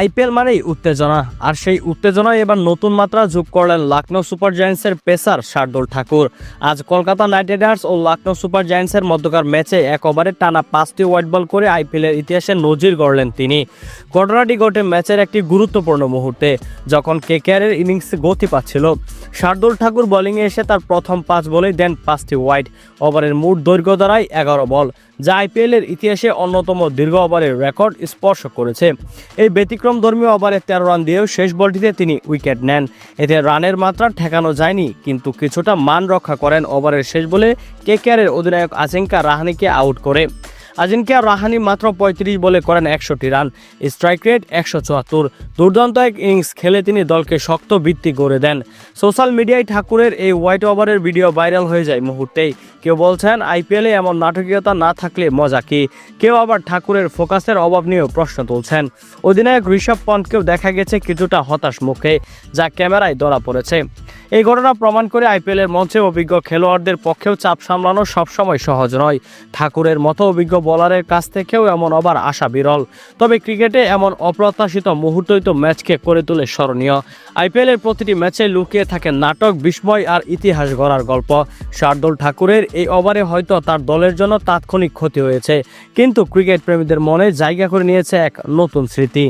IPL মানেই উত্তেজনা। আর সেই উত্তেজনায় এবার নতুন মাত্রা যোগ করলেন লখনৌ সুপার জায়ান্টসের পেসার শার্দুল ঠাকুর। আজ কলকাতা নাইট রাইডার্স ও লখনৌ সুপার জায়ান্টসের মধ্যকার ম্যাচে এক ওভারে টানা পাঁচটি হোয়াইট বল করে আইপিএলের ইতিহাসে নজির গড়লেন তিনি। ঘটনাটি ঘটে ম্যাচের একটি গুরুত্বপূর্ণ মুহূর্তে, যখন কে কেকেআরের ইনিংস গতি পাচ্ছিল। শার্দুল ঠাকুর বোলিংয়ে এসে তার প্রথম পাঁচ বলেই দেন পাঁচটি হোয়াইট ওভারের মোট দৈর্ঘ্য দাঁড়ায় এগারো বল। যা আইপিএলের ইতিহাসে অন্যতম দীর্ঘ ওভারের রেকর্ড স্পর্শ করেছে। এই ব্যতিক্রম ধর্মীয় ওভারে তেরো রান দিয়েও শেষ বলটিতে তিনি উইকেট নেন। এতে রানের মাত্রা ঠেকানো যায়নি, কিন্তু কিছুটা মান রক্ষা করেন ওভারের শেষ বলে কেকেআরের অধিনায়ক আচেঙ্কা রাহানিকে আউট করে। আজিঙ্কা রাহানি মাত্র পঁয়ত্রিশ বলে করেন একষট্টি রান। স্ট্রাইক রেট একশো চুয়াত্তর। দুর্দান্ত এক ইনিংস খেলে তিনি দলকে শক্ত ভিত্তি করে দেন। সোশ্যাল মিডিয়ায় ঠাকুরের এই হোয়াইট ওভারের ভিডিও ভাইরাল হয়ে যায় মুহূর্তেই। কেউ বলছেন, আইপিএলে এমন নাটকীয়তা না থাকলে মজা কি? কেউ আবার ঠাকুরের ফোকাসের অভাব নিয়েও প্রশ্ন তুলছেন। অধিনায়ক ঋষভ পন্থকেও দেখা গেছে কিছুটা হতাশ মুখে, যা ক্যামেরায় ধরা পড়েছে। এই ঘটনা প্রমাণ করে আইপিএলের মঞ্চে অভিজ্ঞ খেলোয়াড়দের পক্ষেও চাপ সামলানো সবসময় সহজ নয়। ঠাকুরের মতো অভিজ্ঞ বোলারের কাছ থেকেও এমন অবার আশা বিরল। তবে ক্রিকেটে এমন অপ্রত্যাশিত মুহূর্তই তো ম্যাচকে করে তোলে স্মরণীয়। আইপিএলের প্রতিটি ম্যাচে লুকিয়ে থাকে নাটক, বিস্ময় আর ইতিহাস গড়ার গল্প। শার্দুল ঠাকুরের এই ওভারে হয়তো তার দলের জন্য তাৎক্ষণিক ক্ষতি হয়েছে, কিন্তু ক্রিকেট প্রেমীদের মনে জায়গা করে নিয়েছে এক নতুন স্মৃতি।